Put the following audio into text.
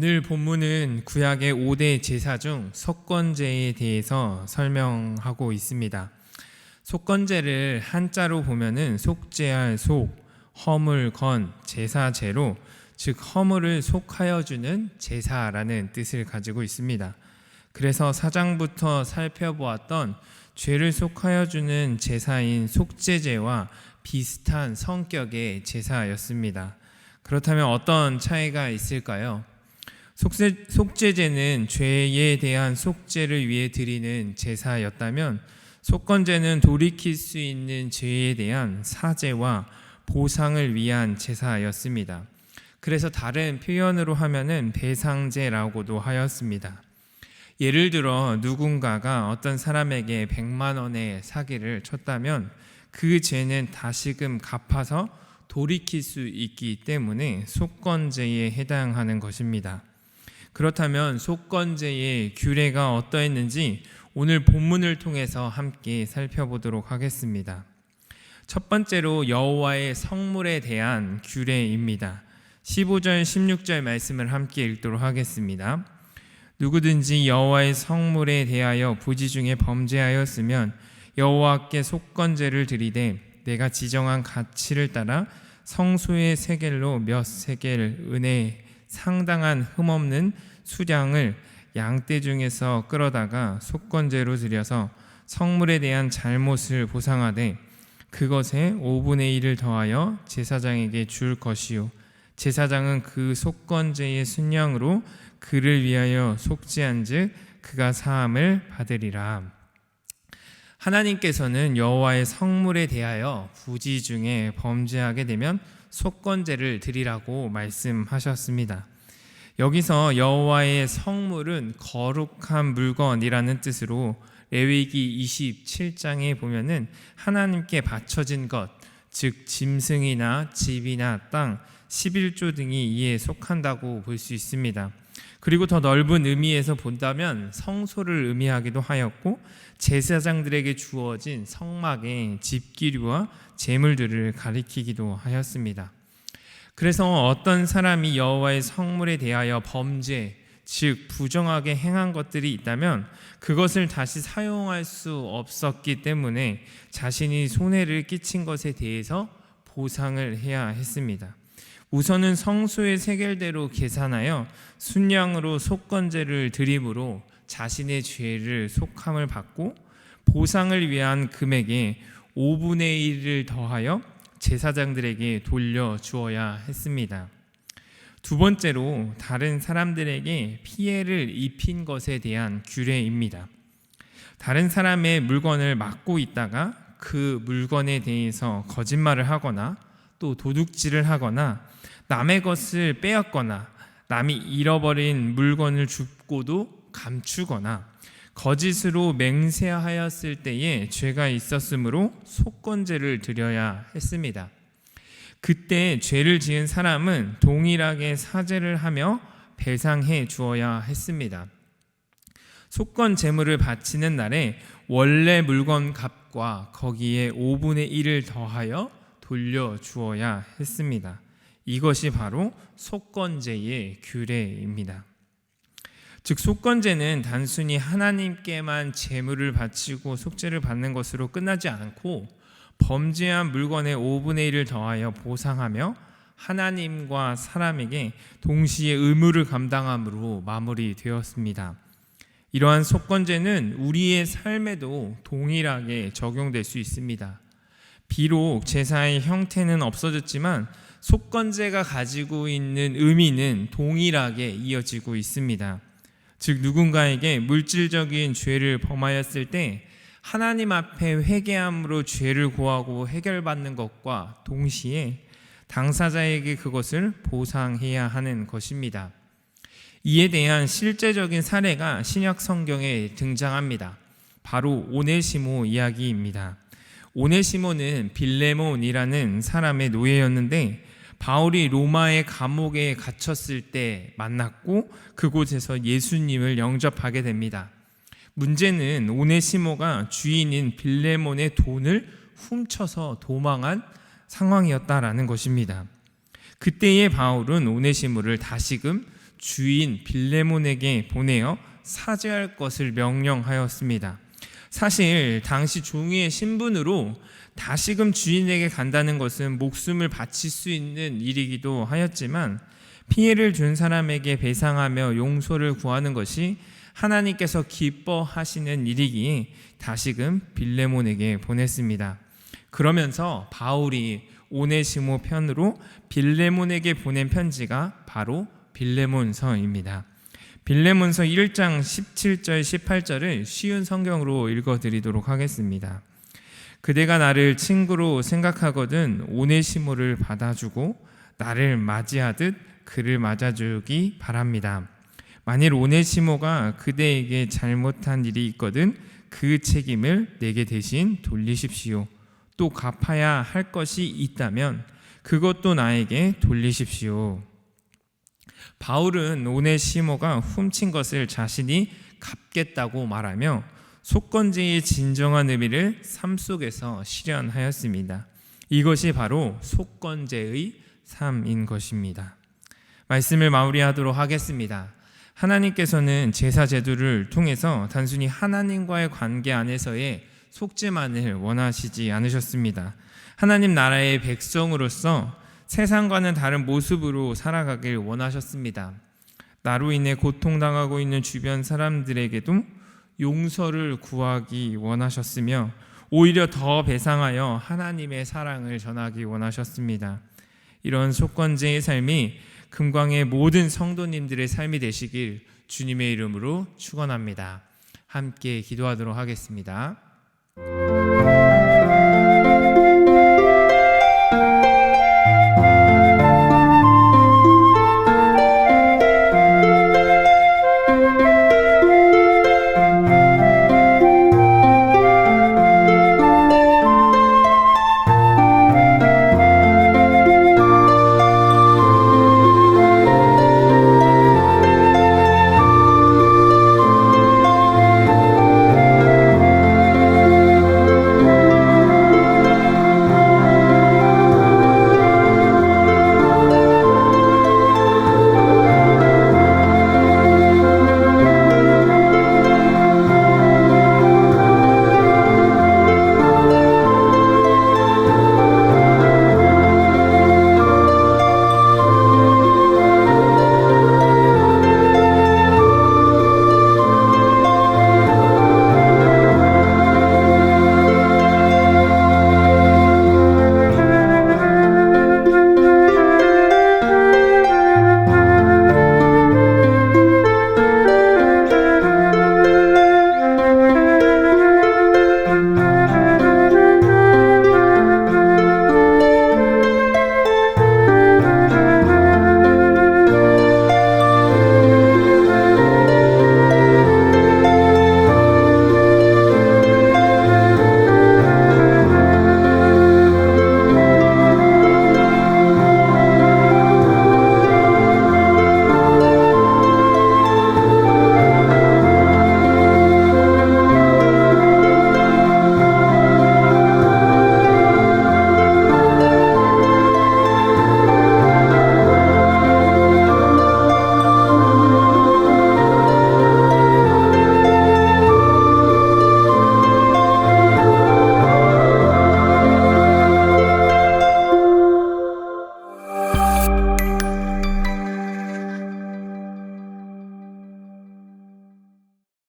오늘 본문은 구약의 5대 제사 중 속건제에 대해서 설명하고 있습니다. 속건제를 한자로 보면은 속죄할 속, 허물 건, 제사제로 즉 허물을 속하여 주는 제사라는 뜻을 가지고 있습니다. 그래서 사장부터 살펴보았던 죄를 속하여 주는 제사인 속죄제와 비슷한 성격의 제사였습니다. 그렇다면 어떤 차이가 있을까요? 속죄, 속죄제는 죄에 대한 속죄를 위해 드리는 제사였다면 속건제는 돌이킬 수 있는 죄에 대한 사죄와 보상을 위한 제사였습니다. 그래서 다른 표현으로 하면은 배상제라고도 하였습니다. 예를 들어 누군가가 어떤 사람에게 100만 원의 사기를 쳤다면 그 죄는 다시금 갚아서 돌이킬 수 있기 때문에 속건제에 해당하는 것입니다. 그렇다면 속건제의 규례가 어떠했는지 오늘 본문을 통해서 함께 살펴보도록 하겠습니다. 첫 번째로 여호와의 성물에 대한 규례입니다. 15절 16절 말씀을 함께 읽도록 하겠습니다. 누구든지 여호와의 성물에 대하여 부지 중에 범죄하였으면 여호와께 속건제를 드리되 내가 지정한 가치를 따라 성소의 세겔로 몇 세겔 은혜 상당한 흠없는 수량을 양떼 중에서 끌어다가 속건제로 드려서 성물에 대한 잘못을 보상하되 그것에 5분의 1을 더하여 제사장에게 줄 것이요 제사장은 그 속건제의 순양으로 그를 위하여 속죄한즉 그가 사함을 받으리라. 하나님께서는 여호와의 성물에 대하여 부지 중에 범죄하게 되면 속건제를 드리라고 말씀하셨습니다. 여기서 여호와의 성물은 거룩한 물건이라는 뜻으로 레위기 27장에 보면은 하나님께 바쳐진 것, 즉 짐승이나 집이나 땅, 11조 등이 이에 속한다고 볼 수 있습니다. 그리고 더 넓은 의미에서 본다면 성소를 의미하기도 하였고 제사장들에게 주어진 성막의 집기류와 제물들을 가리키기도 하였습니다. 그래서 어떤 사람이 여호와의 성물에 대하여 범죄, 즉 부정하게 행한 것들이 있다면 그것을 다시 사용할 수 없었기 때문에 자신이 손해를 끼친 것에 대해서 보상을 해야 했습니다. 우선은 성소의 세겔대로 계산하여 순양으로 속건제를 드림으로 자신의 죄를 속함을 받고 보상을 위한 금액에 5분의 1을 더하여 제사장들에게 돌려 주어야 했습니다. 두 번째로 다른 사람들에게 피해를 입힌 것에 대한 규례입니다. 다른 사람의 물건을 막고 있다가 그 물건에 대해서 거짓말을 하거나 또 도둑질을 하거나 남의 것을 빼앗거나 남이 잃어버린 물건을 줍고도 감추거나 거짓으로 맹세하였을 때에 죄가 있었으므로 속건제를 드려야 했습니다. 그때 죄를 지은 사람은 동일하게 사죄를 하며 배상해 주어야 했습니다. 속건 제물을 바치는 날에 원래 물건 값과 거기에 5분의 1을 더하여 돌려 주어야 했습니다. 이것이 바로 속건제의 규례입니다. 즉 속건제는 단순히 하나님께만 제물을 바치고 속죄를 받는 것으로 끝나지 않고 범죄한 물건의 5분의 1을 더하여 보상하며 하나님과 사람에게 동시에 의무를 감당함으로 마무리되었습니다. 이러한 속건제는 우리의 삶에도 동일하게 적용될 수 있습니다. 비록 제사의 형태는 없어졌지만 속건제가 가지고 있는 의미는 동일하게 이어지고 있습니다. 즉 누군가에게 물질적인 죄를 범하였을 때 하나님 앞에 회개함으로 죄를 고하고 해결받는 것과 동시에 당사자에게 그것을 보상해야 하는 것입니다. 이에 대한 실제적인 사례가 신약 성경에 등장합니다. 바로 오네시모 이야기입니다. 오네시모는 빌레몬이라는 사람의 노예였는데 바울이 로마의 감옥에 갇혔을 때 만났고 그곳에서 예수님을 영접하게 됩니다. 문제는 오네시모가 주인인 빌레몬의 돈을 훔쳐서 도망한 상황이었다라는 것입니다. 그때의 바울은 오네시모를 다시금 주인 빌레몬에게 보내어 사죄할 것을 명령하였습니다. 사실 당시 종이의 신분으로 다시금 주인에게 간다는 것은 목숨을 바칠 수 있는 일이기도 하였지만 피해를 준 사람에게 배상하며 용서를 구하는 것이 하나님께서 기뻐하시는 일이기에 다시금 빌레몬에게 보냈습니다. 그러면서 바울이 오네시모 편으로 빌레몬에게 보낸 편지가 바로 빌레몬서입니다. 빌레몬서 1장 17절 18절을 쉬운 성경으로 읽어 드리도록 하겠습니다. 그대가 나를 친구로 생각하거든 오네시모를 받아주고 나를 맞이하듯 그를 맞아주기 바랍니다. 만일 오네시모가 그대에게 잘못한 일이 있거든 그 책임을 내게 대신 돌리십시오. 또 갚아야 할 것이 있다면 그것도 나에게 돌리십시오. 바울은 오네시모가 훔친 것을 자신이 갚겠다고 말하며 속건제의 진정한 의미를 삶 속에서 실현하였습니다. 이것이 바로 속건제의 삶인 것입니다. 말씀을 마무리하도록 하겠습니다. 하나님께서는 제사 제도를 통해서 단순히 하나님과의 관계 안에서의 속죄만을 원하시지 않으셨습니다. 하나님 나라의 백성으로서 세상과는 다른 모습으로 살아가길 원하셨습니다. 나로 인해 고통당하고 있는 주변 사람들에게도 용서를 구하기 원하셨으며 오히려 더 배상하여 하나님의 사랑을 전하기 원하셨습니다. 이런 속건제의 삶이 금광의 모든 성도님들의 삶이 되시길 주님의 이름으로 축원합니다. 함께 기도하도록 하겠습니다.